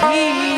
ही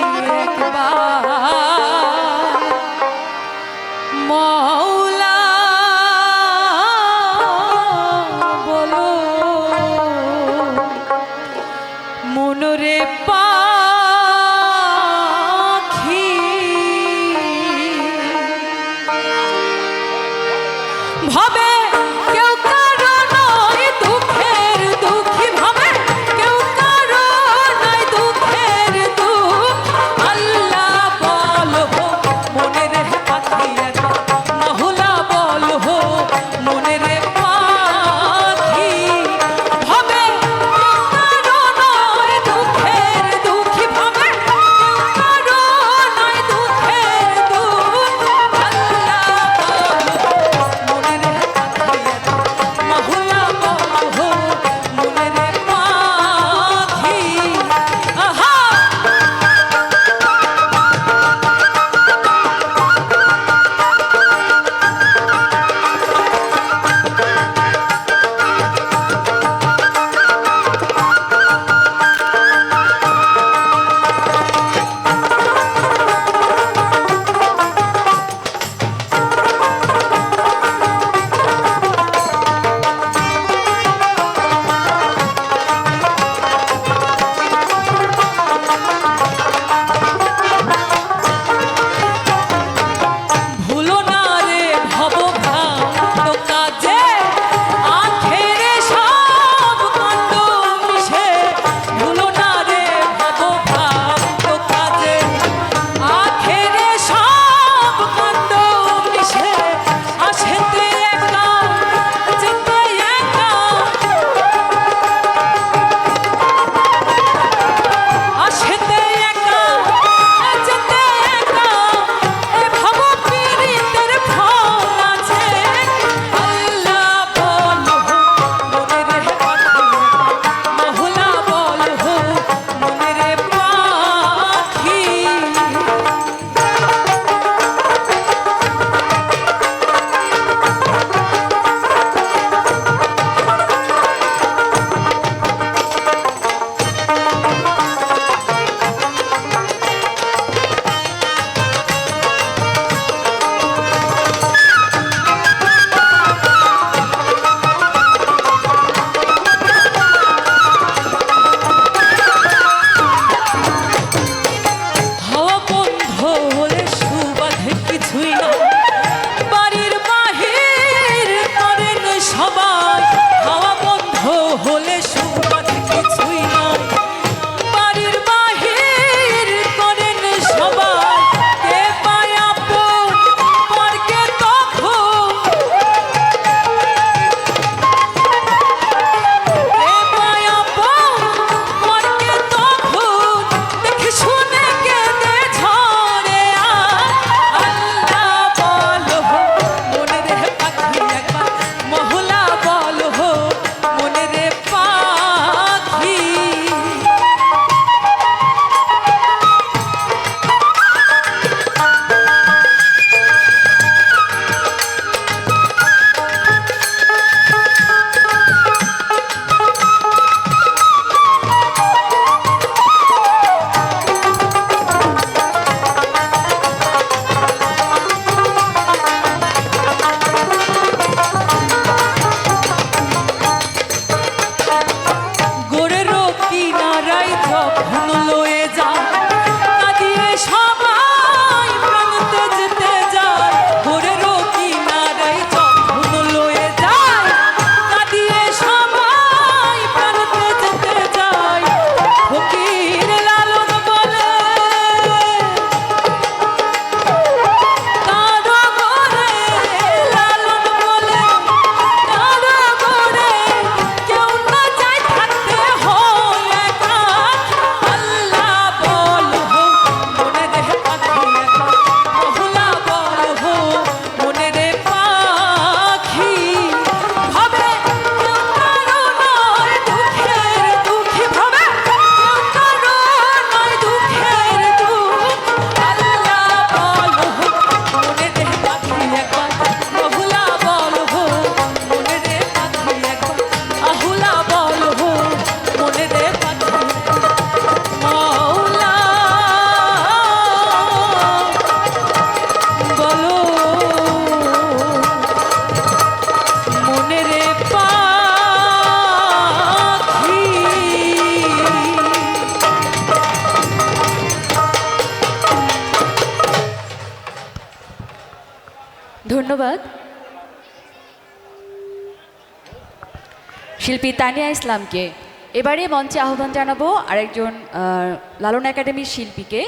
ধন্যবাদ। শিল্পী তানিয়া ইসলামকে এবারে মঞ্চে আহ্বান জানাব আরেকজন লালন একাডেমির শিল্পীকে।